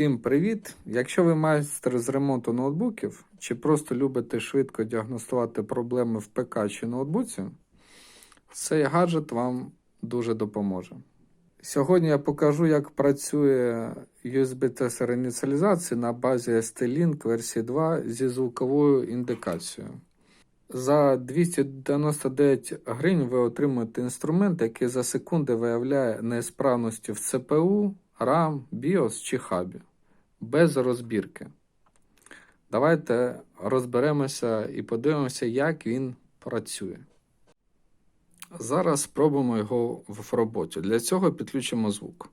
Всім привіт! Якщо ви майстер з ремонту ноутбуків чи просто любите швидко діагностувати проблеми в ПК чи ноутбуці, цей гаджет вам дуже допоможе. Сьогодні я покажу, як працює USB-тестер ініціалізації на базі ST-Link версії 2 зі звуковою індикацією. За 299 гривень ви отримуєте інструмент, який за секунди виявляє несправності в CPU, RAM, BIOS чи хабі без розбірки. Давайте розберемося і подивимося, як він працює. Зараз спробуємо його в роботі. Для цього підключимо звук.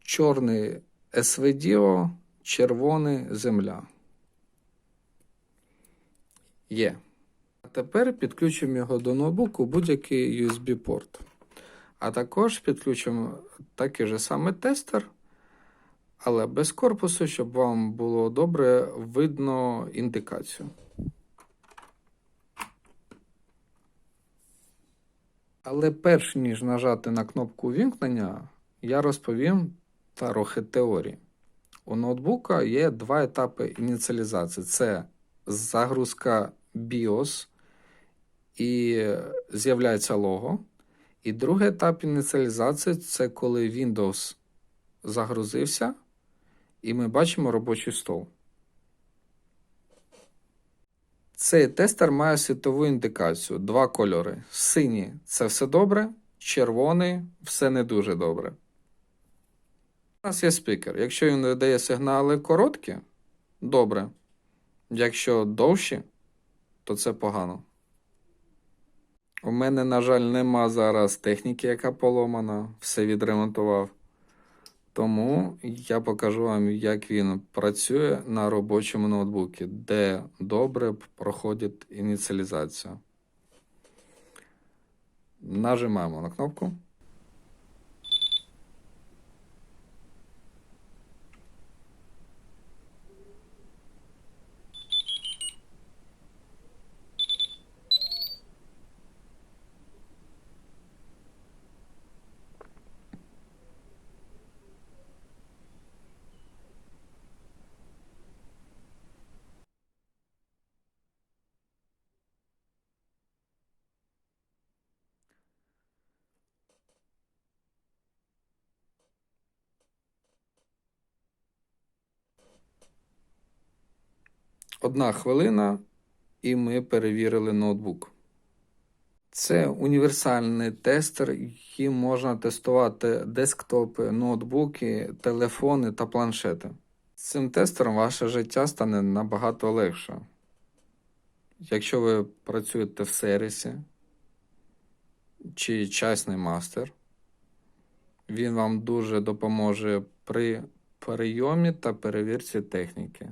Чорний SVDO, червоний земля. Є. А тепер підключимо його до ноутбуку будь-який USB-порт. А також підключимо такий же самий тестер, але без корпусу, щоб вам було добре видно індикацію. Але перш ніж нажати на кнопку вімкнення, я розповім трохи теорії. У ноутбука є два етапи ініціалізації: це загрузка BIOS і з'являється лого. І другий етап ініціалізації це коли Windows загрузився, і ми бачимо робочий стол. Цей тестер має світову індикацію, два кольори. Синій це все добре, червоний все не дуже добре. У нас є спікер. Якщо він видає сигнали короткі, добре. Якщо довші, то це погано. У мене, на жаль, нема зараз техніки, яка поломана, все відремонтував. Тому я покажу вам, як він працює на робочому ноутбуці, де добре проходить ініціалізація. Нажимаємо на кнопку. Одна хвилина, і ми перевірили ноутбук. Це універсальний тестер, яким можна тестувати десктопи, ноутбуки, телефони та планшети. З цим тестером ваше життя стане набагато легше. Якщо ви працюєте в сервісі чи часний мастер, він вам дуже допоможе при прийомі та перевірці техніки.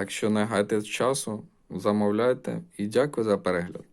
Так що не гайте часу, замовляйте і дякую за перегляд.